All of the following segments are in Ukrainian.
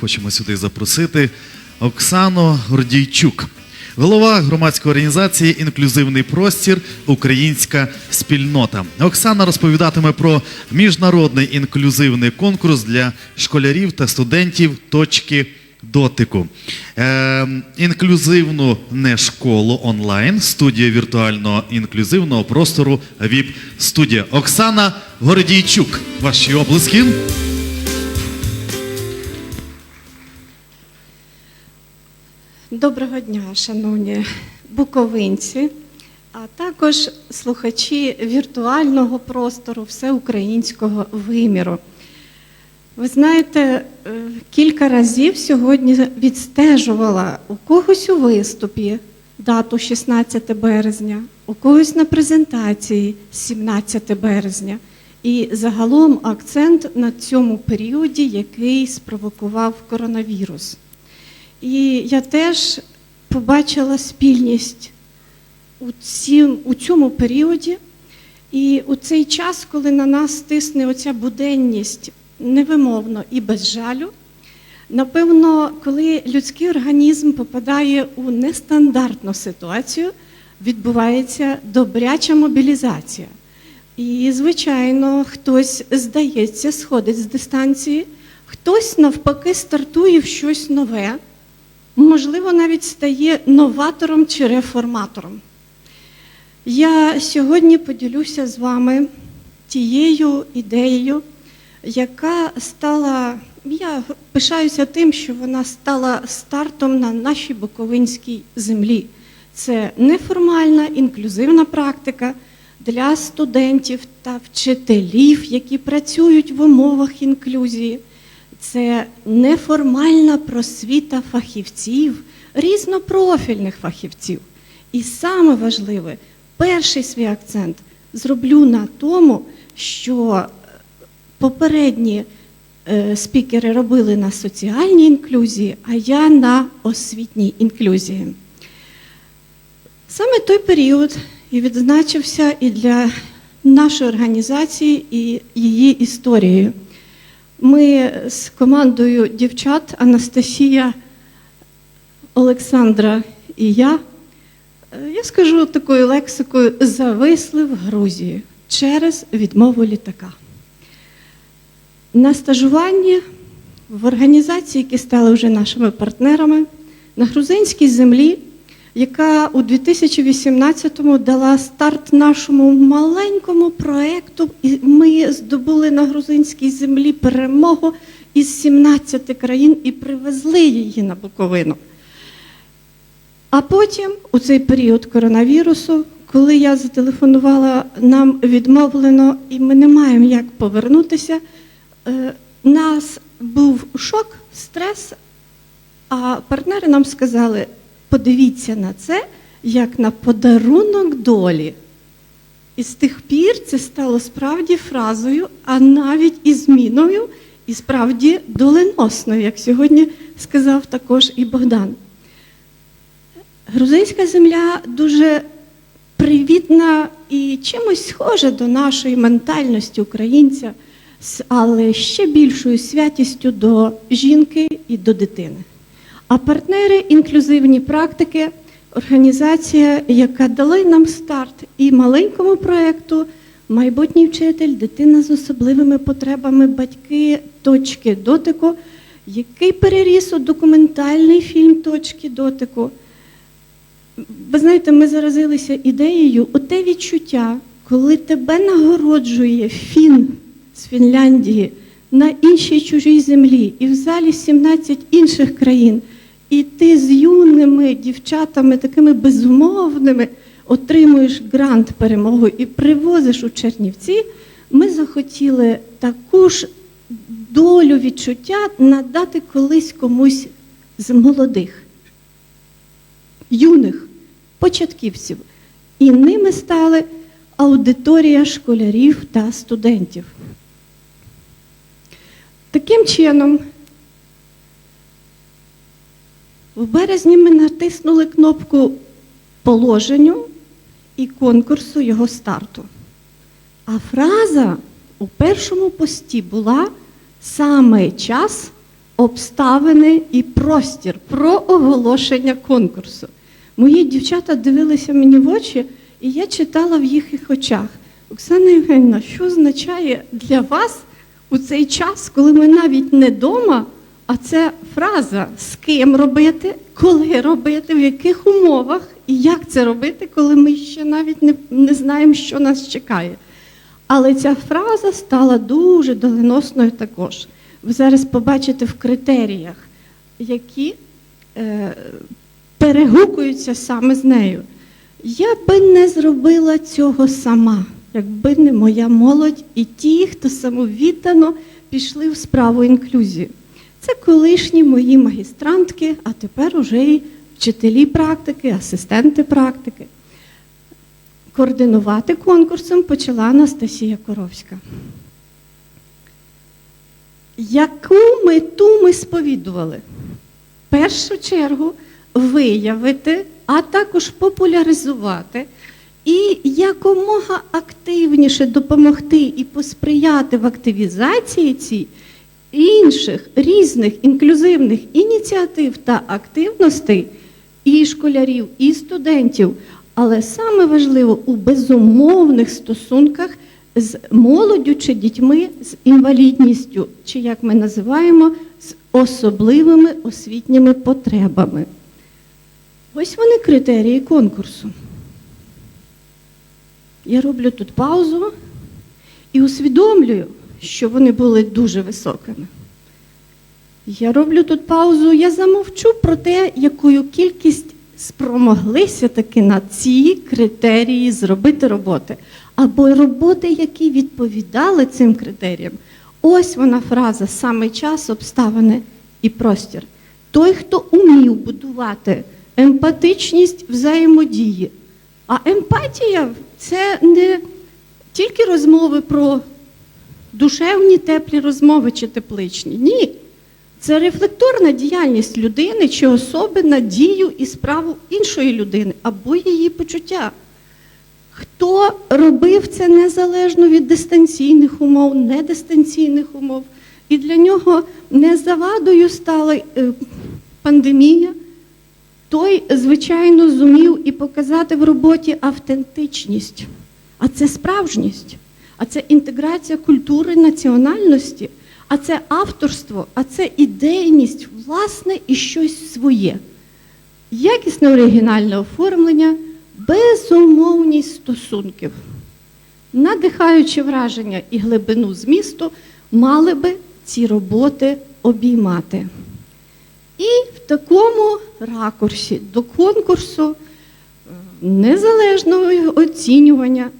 хочемо сюди запросити Оксану Гордійчук, голова громадської організації Інклюзивний простір Українська спільнота. Оксана розповідатиме про міжнародний інклюзивний конкурс для школярів та студентів точки дотику. Е, інклюзивну не школу онлайн, студія віртуального інклюзивного простору ВІП студія. Оксана Гордійчук. Ваші облиски. Доброго дня, шановні буковинці, а також слухачі віртуального простору всеукраїнського виміру. Ви знаєте, е, кілька разів сьогодні відстежувала у когось у виступі дату 16 березня, у когось на презентації 17 березня. І загалом акцент на цьому періоді, який спровокував коронавірус. І я теж побачила спільність у, цім, у цьому періоді. І у цей час, коли на нас тисне оця буденність невимовно і без жалю, напевно, коли людський організм попадає у нестандартну ситуацію, відбувається добряча мобілізація. І, звичайно, хтось, здається, сходить з дистанції, хтось навпаки стартує в щось нове можливо, навіть стає новатором чи реформатором. Я сьогодні поділюся з вами тією ідеєю, яка стала, я пишаюся тим, що вона стала стартом на нашій Буковинській землі. Це неформальна інклюзивна практика для студентів та вчителів, які працюють в умовах інклюзії це неформальна просвіта фахівців, різнопрофільних фахівців. І саме важливе, перший свій акцент зроблю на тому, що попередні е, спікери робили на соціальній інклюзії, а я на освітній інклюзії. Саме той період і відзначився і для нашої організації, і її історією. Ми з командою дівчат Анастасія, Олександра і я, е, я скажу такою лексикою, зависли в Грузії через відмову літака. На стажуванні в організації, які стали вже нашими партнерами, на грузинській землі, яка у 2018-му дала старт нашому маленькому проєкту, і ми здобули на грузинській землі перемогу із 17 країн і привезли її на Буковину. А потім, у цей період коронавірусу, коли я зателефонувала, нам відмовлено, і ми не маємо як повернутися, е, нас був шок, стрес, а партнери нам сказали, подивіться на це як на подарунок долі. І з тих пір це стало справді фразою, а навіть і зміною, і справді доленосною, як сьогодні сказав також і Богдан. Грузинська земля дуже привітна і чимось схожа до нашої ментальності українця, але ще більшою святістю до жінки і до дитини. А партнери інклюзивні практики, організація, яка дала нам старт і маленькому проєкту майбутній вчитель, дитина з особливими потребами, батьки точки дотику, який переріс у документальний фільм Точки дотику. Ви знаєте, ми заразилися ідеєю у те відчуття, коли тебе нагороджує фін з Фінляндії на іншій чужій землі, і в залі 17 інших країн. І ти з юними дівчатами, такими безумовними, отримуєш грант перемогу і привозиш у Чернівці. Ми захотіли таку ж долю відчуття надати колись комусь з молодих, юних початківців. І ними стали аудиторія школярів та студентів. Таким чином, в березні ми натиснули кнопку положенню і конкурсу його старту. А фраза у першому пості була саме час обставини і простір про оголошення конкурсу. Мої дівчата дивилися мені в очі, і я читала в їхніх очах. Оксана Євгенівна, що означає для вас у цей час, коли ми навіть не вдома, а це фраза з ким робити, коли робити, в яких умовах і як це робити, коли ми ще навіть не, не знаємо, що нас чекає. Але ця фраза стала дуже доленосною також. Ви зараз побачите в критеріях, які е, перегукуються саме з нею. Я би не зробила цього сама, якби не моя молодь і ті, хто самовіддано пішли в справу інклюзії. Це колишні мої магістрантки, а тепер уже і вчителі практики, асистенти практики. Координувати конкурсом почала Анастасія Коровська. Яку мету ми сповідували? В першу чергу виявити, а також популяризувати і якомога активніше допомогти і посприяти в активізації цій інших різних інклюзивних ініціатив та активностей і школярів, і студентів, але саме важливо у безумовних стосунках з молоддю чи дітьми з інвалідністю, чи як ми називаємо, з особливими освітніми потребами. Ось вони критерії конкурсу. Я роблю тут паузу і усвідомлюю, що вони були дуже високими. Я роблю тут паузу, я замовчу про те, якою кількість спромоглися таки на ці критерії зробити роботи, або роботи, які відповідали цим критеріям. Ось вона фраза саме час, обставини і простір. Той, хто умів будувати емпатичність взаємодії. А емпатія це не тільки розмови про душевні теплі розмови чи тепличні. Ні. Це рефлекторна діяльність людини чи особи на дію і справу іншої людини або її почуття. Хто робив це незалежно від дистанційних умов, недистанційних умов, і для нього не завадою стала е, пандемія, той, звичайно, зумів і показати в роботі автентичність. А це справжність, а це інтеграція культури національності, а це авторство, а це ідейність, власне, і щось своє. Якісне оригінальне оформлення, безумовність стосунків. Надихаючи враження і глибину змісту, мали би ці роботи обіймати. І в такому ракурсі до конкурсу е, незалежного оцінювання,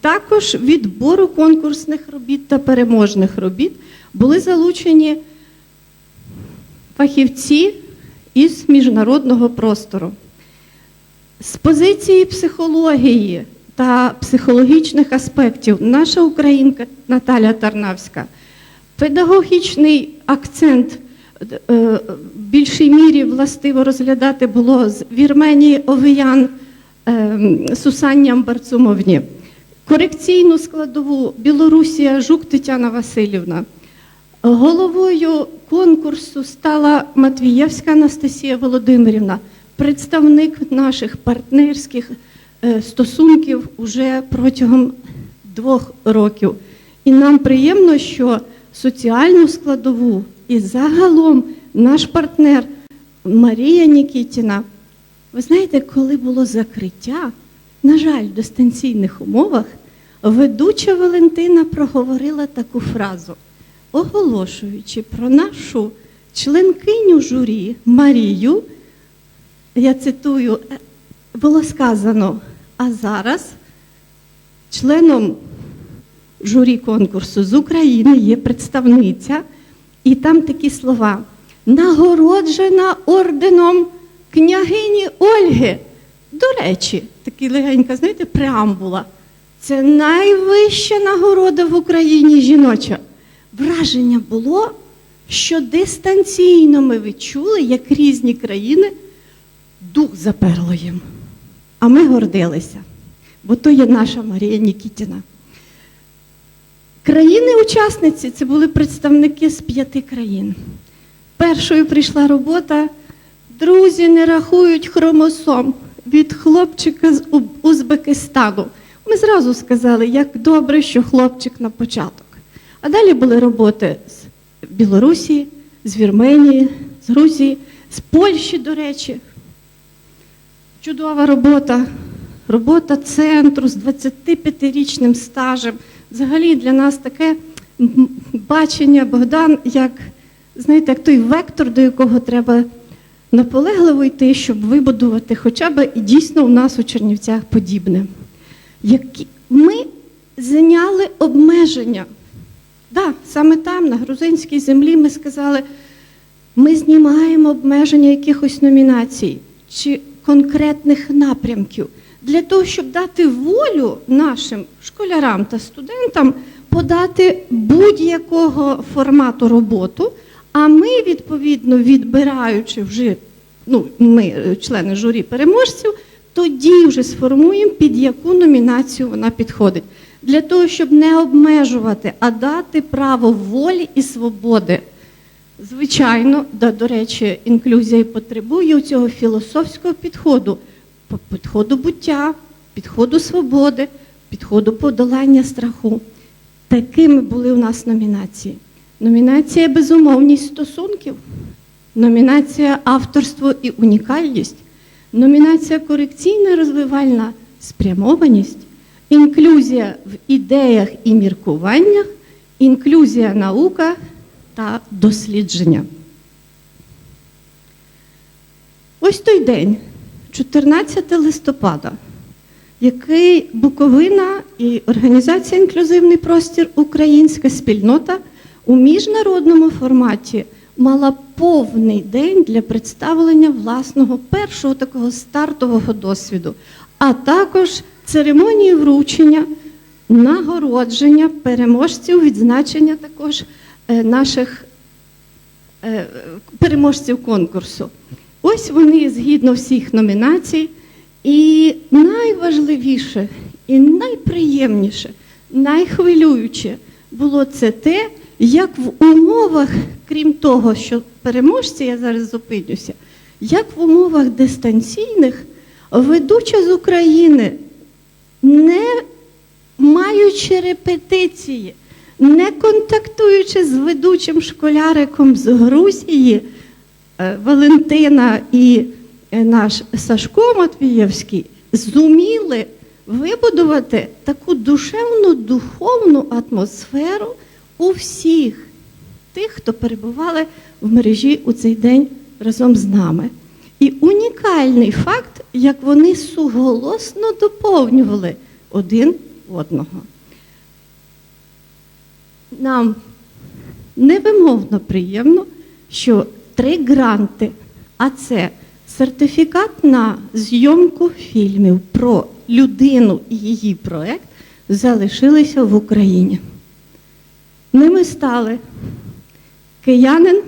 також відбору конкурсних робіт та переможних робіт були залучені фахівці із міжнародного простору. З позиції психології та психологічних аспектів наша українка Наталя Тарнавська педагогічний акцент е, в більшій мірі властиво розглядати було з Вірменії Овиян е, Сусанням Барцумовні, корекційну складову Білорусія Жук Тетяна Васильівна. Головою конкурсу стала Матвієвська Анастасія Володимирівна, представник наших партнерських е, стосунків уже протягом двох років. І нам приємно, що соціальну складову і загалом наш партнер Марія Нікітіна. Ви знаєте, коли було закриття, на жаль, в дистанційних умовах, ведуча Валентина проговорила таку фразу, оголошуючи про нашу членкиню журі Марію, я цитую, «Е, було сказано, а зараз членом журі конкурсу з України є представниця, і там такі слова: нагороджена орденом княгині Ольги. До речі, такі легенька, знаєте, преамбула. Це найвища нагорода в Україні жіноча. Враження було, що дистанційно ми відчули, як різні країни дух заперло їм. А ми гордилися, бо то є наша Марія Нікітіна. Країни-учасниці це були представники з п'яти країн. Першою прийшла робота. Друзі не рахують хромосом від хлопчика з Узбекистану. Ми зразу сказали, як добре, що хлопчик на початок. А далі були роботи з Білорусі, з Вірменії, з Грузії, з Польщі, до речі. Чудова робота. Робота центру з 25-річним стажем. Взагалі для нас таке бачення Богдан, як, знаєте, як той вектор, до якого треба наполегливо йти, щоб вибудувати хоча б і дійсно у нас у Чернівцях подібне. Ми зайняли обмеження. Да, саме там, на грузинській землі, ми сказали, ми знімаємо обмеження якихось номінацій чи конкретних напрямків для того, щоб дати волю нашим школярам та студентам подати будь-якого формату роботу. А ми, відповідно, відбираючи вже ну, ми, е, члени журі переможців, тоді вже сформуємо, під яку номінацію вона підходить. Для того, щоб не обмежувати, а дати право волі і свободи. Звичайно, да, до речі, інклюзія потребує цього філософського підходу, підходу буття, підходу свободи, підходу подолання страху. Такими були у нас номінації. Номінація безумовність стосунків, номінація авторство і унікальність, номінація корекційна розвивальна спрямованість, інклюзія в ідеях і міркуваннях, інклюзія наука та дослідження. Ось той день, 14 листопада, який Буковина і організація Інклюзивний простір Українська спільнота у міжнародному форматі мала повний день для представлення власного першого такого стартового досвіду, а також церемонії вручення, нагородження переможців, відзначення також е, наших е, переможців конкурсу. Ось вони згідно всіх номінацій. І найважливіше, і найприємніше, найхвилююче було це те, як в умовах, крім того, що переможці, я зараз зупинюся, як в умовах дистанційних ведуча з України, не маючи репетиції, не контактуючи з ведучим школяриком з Грузії, е, Валентина і е, наш Сашко Матвієвський, зуміли вибудувати таку душевну духовну атмосферу у всіх тих, хто перебували в мережі у цей день разом з нами. І унікальний факт, як вони суголосно доповнювали один одного. Нам невимовно приємно, що три гранти, а це сертифікат на зйомку фільмів про людину і її проект, залишилися в Україні. Ними стали киянин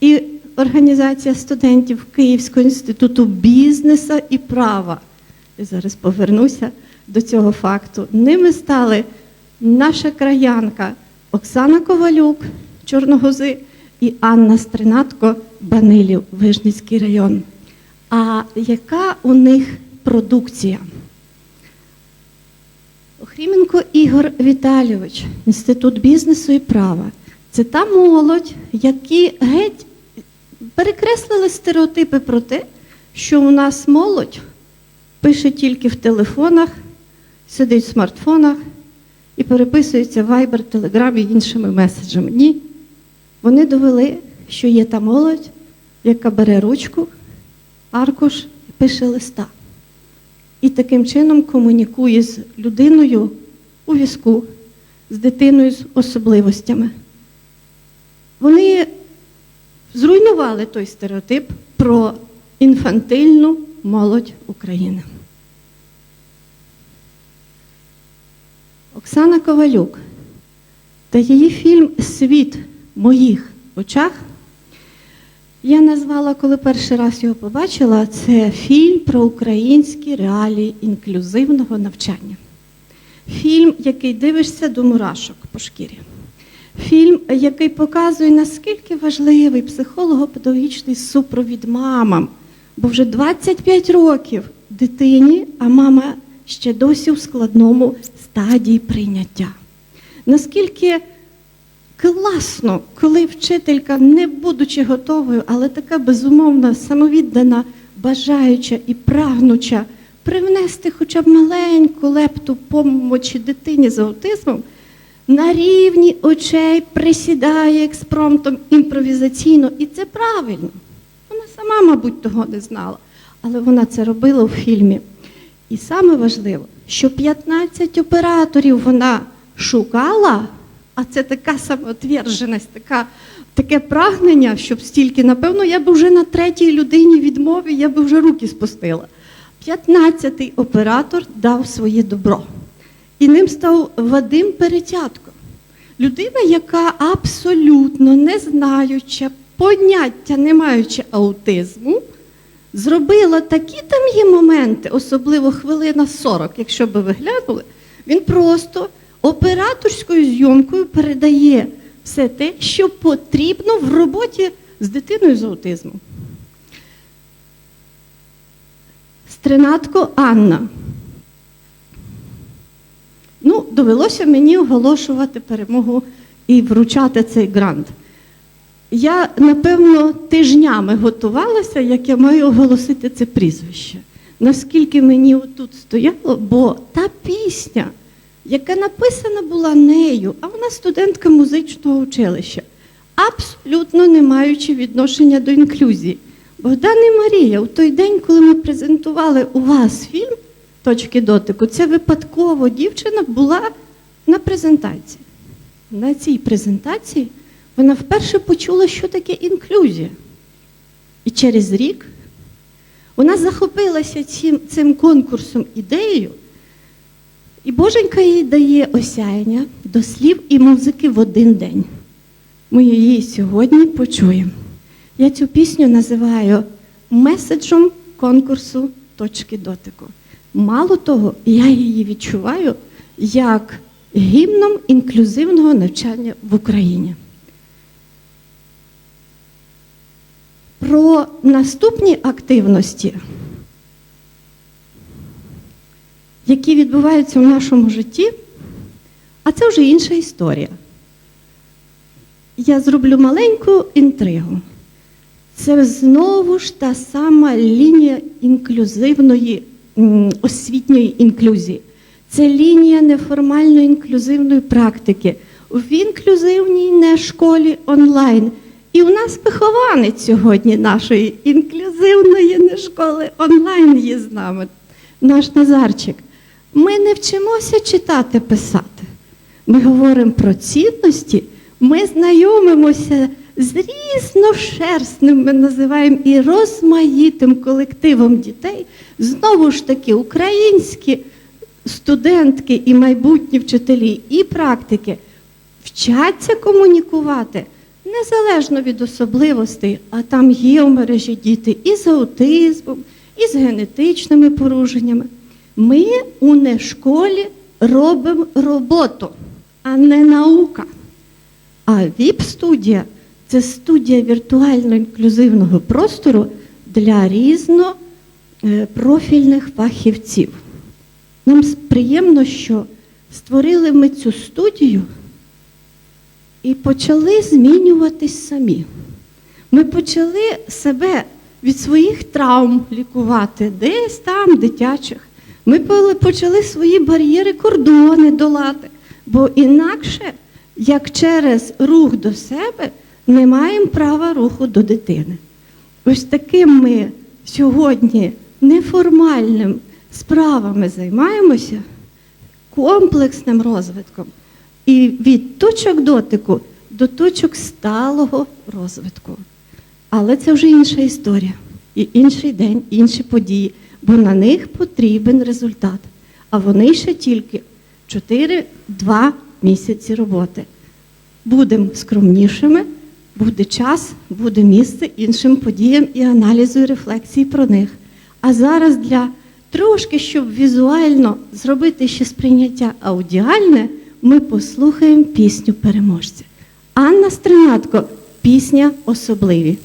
і організація студентів Київського інституту бізнесу і права. Я зараз повернуся до цього факту. Ними стали наша краянка Оксана Ковалюк, Чорногози, і Анна Стринатко, Банилів, Вижницький район. А яка у них продукція? Охріменко Ігор Віталійович, Інститут бізнесу і права. Це та молодь, які геть перекреслили стереотипи про те, що у нас молодь пише тільки в телефонах, сидить в смартфонах і переписується в Viber, Telegram і іншими меседжами. Ні. Вони довели, що є та молодь, яка бере ручку, аркуш і пише листа. І таким чином комунікує з людиною у візку, з дитиною з особливостями. Вони зруйнували той стереотип про інфантильну молодь України. Оксана Ковалюк та її фільм Світ в моїх очах. Я назвала, коли перший раз його побачила, це фільм про українські реалії інклюзивного навчання. Фільм, який дивишся до мурашок по шкірі. Фільм, який показує, наскільки важливий психолого-педагогічний супровід мамам. Бо вже 25 років дитині, а мама ще досі в складному стадії прийняття. Наскільки класно, коли вчителька, не будучи готовою, але така безумовна, самовіддана, бажаюча і прагнуча привнести хоча б маленьку лепту помочі дитині з аутизмом, на рівні очей присідає експромтом імпровізаційно, і це правильно. Вона сама, мабуть, того не знала, але вона це робила у фільмі. І саме важливо, що 15 операторів вона шукала, а це така самоотверженість, така, таке прагнення, щоб стільки, напевно, я би вже на третій людині відмові, я би вже руки спустила. 15-й оператор дав своє добро. І ним став Вадим Перетятко. Людина, яка абсолютно не знаюча, поняття не маючи аутизму, зробила такі там є моменти, особливо хвилина 40, якщо би ви глянули, він просто операторською зйомкою передає все те, що потрібно в роботі з дитиною з аутизмом. Стринатко Анна. Ну, довелося мені оголошувати перемогу і вручати цей грант. Я, напевно, тижнями готувалася, як я маю оголосити це прізвище. Наскільки мені отут стояло, бо та пісня, яка написана була нею, а вона студентка музичного училища, абсолютно не маючи відношення до інклюзії. Богдан і Марія, у той день, коли ми презентували у вас фільм Точки дотику, це випадково дівчина була на презентації. На цій презентації вона вперше почула, що таке інклюзія. І через рік вона захопилася цим, цим конкурсом ідеєю, і Боженька їй дає осяяння до слів і музики в один день. Ми її сьогодні почуємо. Я цю пісню називаю меседжем конкурсу точки дотику. Мало того, я її відчуваю як гімном інклюзивного навчання в Україні. Про наступні активності, які відбуваються в нашому житті, а це вже інша історія. Я зроблю маленьку інтригу. Це знову ж та сама лінія інклюзивної освітньої інклюзії. Це лінія неформальної інклюзивної практики в інклюзивній не школі онлайн. І у нас вихованець сьогодні нашої інклюзивної не школи онлайн є з нами, наш Назарчик. Ми не вчимося читати, писати. Ми говоримо про цінності, ми знайомимося з різношерстним, ми називаємо і розмаїтим колективом дітей, знову ж таки, українські студентки і майбутні вчителі, і практики вчаться комунікувати незалежно від особливостей, а там є в мережі діти і з аутизмом, і з генетичними порушеннями. Ми у нешколі робимо роботу, а не наука. А ВІП-студія це студія віртуально-інклюзивного простору для різнопрофільних фахівців. Нам приємно, що створили ми цю студію і почали змінюватись самі. Ми почали себе від своїх травм лікувати, десь там дитячих. Ми почали свої бар'єри, кордони долати, бо інакше, як через рух до себе, не маємо права руху до дитини. Ось таким ми сьогодні неформальним справами займаємося, комплексним розвитком. І від точок дотику до точок сталого розвитку. Але це вже інша історія. І інший день, інші події, бо на них потрібен результат. А вони ще тільки 4-2 місяці роботи. Будемо скромнішими, буде час, буде місце іншим подіям і аналізу і рефлексії про них. А зараз для трошки, щоб візуально зробити ще сприйняття аудіальне, ми послухаємо пісню переможця. Анна Стринятко, пісня особливі.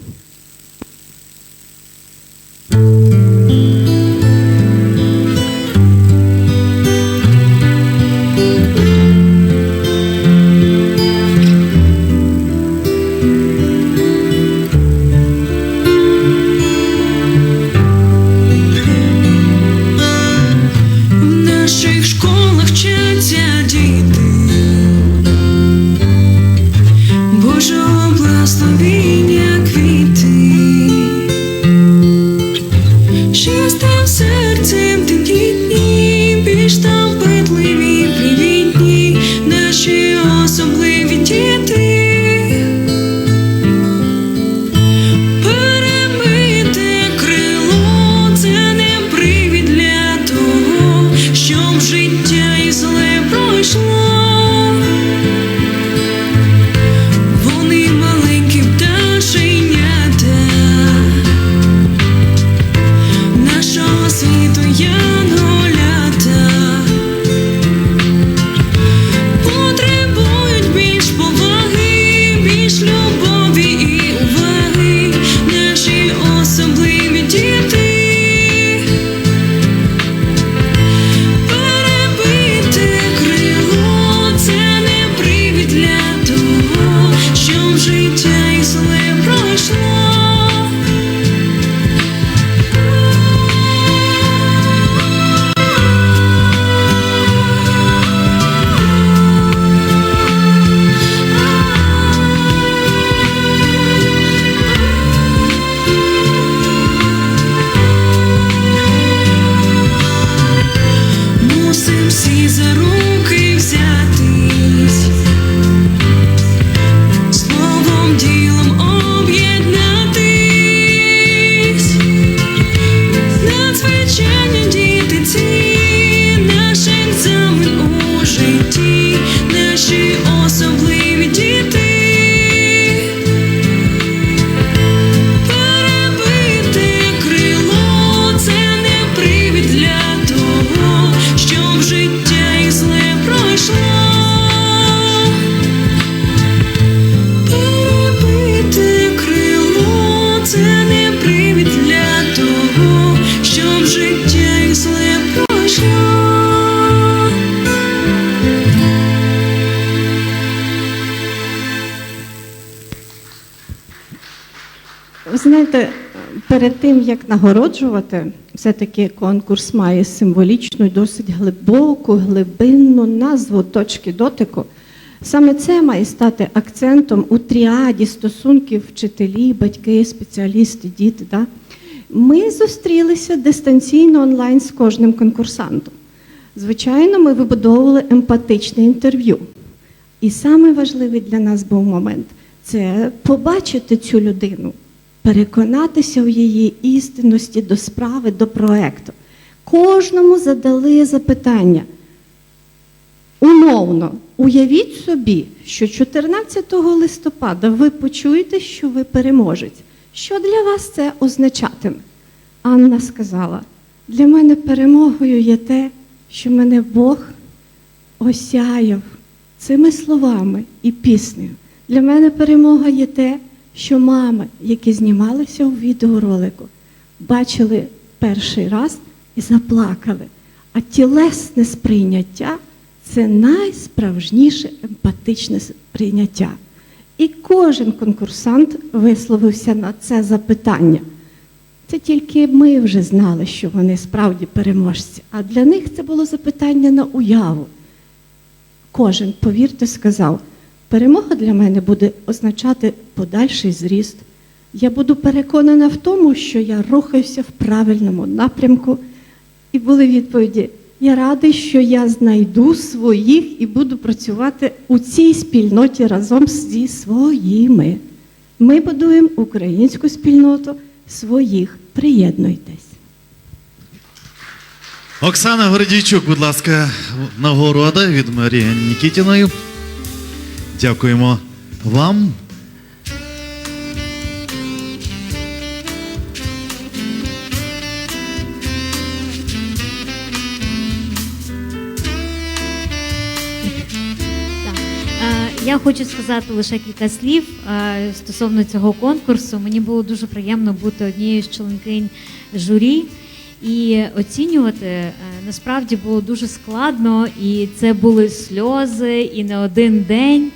simply як нагороджувати, все-таки конкурс має символічну і досить глибоку, глибинну назву точки дотику. Саме це має стати акцентом у тріаді стосунків вчителі, батьки, спеціалісти, діти. Да? Ми зустрілися дистанційно онлайн з кожним конкурсантом. Звичайно, ми вибудовували емпатичне інтерв'ю. І саме важливий для нас був момент це побачити цю людину, переконатися в її істинності до справи, до проекту. Кожному задали запитання. Умовно, уявіть собі, що 14 листопада ви почуєте, що ви переможець. Що для вас це означатиме? Анна сказала: для мене перемогою є те, що мене Бог осяяв цими словами і піснею. Для мене перемога є те, що мами, які знімалися у відеоролику, бачили перший раз і заплакали. А тілесне сприйняття це найсправжніше емпатичне сприйняття. І кожен конкурсант висловився на це запитання. Це тільки ми вже знали, що вони справді переможці. А для них це було запитання на уяву. Кожен, повірте, сказав, перемога для мене буде означати подальший зріст. Я буду переконана в тому, що я рухаюся в правильному напрямку. І були відповіді: я радий, що я знайду своїх і буду працювати у цій спільноті разом зі своїми. Ми будуємо українську спільноту своїх. Приєднуйтесь. Оксана Гордійчук, будь ласка, нагорода від Марії Нікітіної. Дякуємо вам. Е, Я хочу сказати лише кілька слів е, стосовно цього конкурсу. Мені було дуже приємно бути однією з членкинь журі. І оцінювати е, насправді було дуже складно, і це були сльози, і не один день.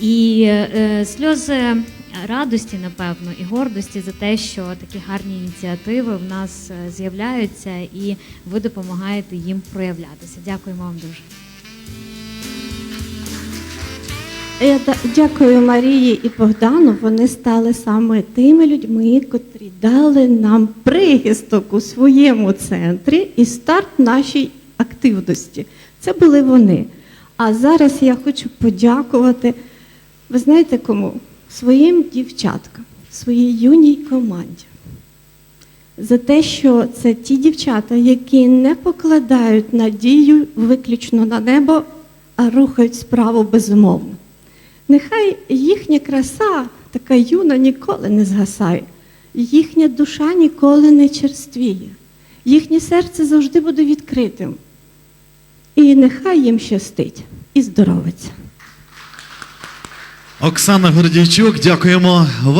І е, сльози радості, напевно, і гордості за те, що такі гарні ініціативи в нас е, з'являються, і ви допомагаєте їм проявлятися. Дякуємо вам дуже. Я дякую Марії і Богдану. Вони стали саме тими людьми, котрі дали нам прихисток у своєму центрі і старт нашій активності. Це були вони. А зараз я хочу подякувати, ви знаєте кому? Своїм дівчаткам, своїй юній команді. За те, що це ті дівчата, які не покладають надію виключно на небо, а рухають справу безумовно. Нехай їхня краса, така юна, ніколи не згасає, їхня душа ніколи не черствіє, їхнє серце завжди буде відкритим. І нехай їм щастить і здоровиться. Оксана Гордійчук, дякуємо вам.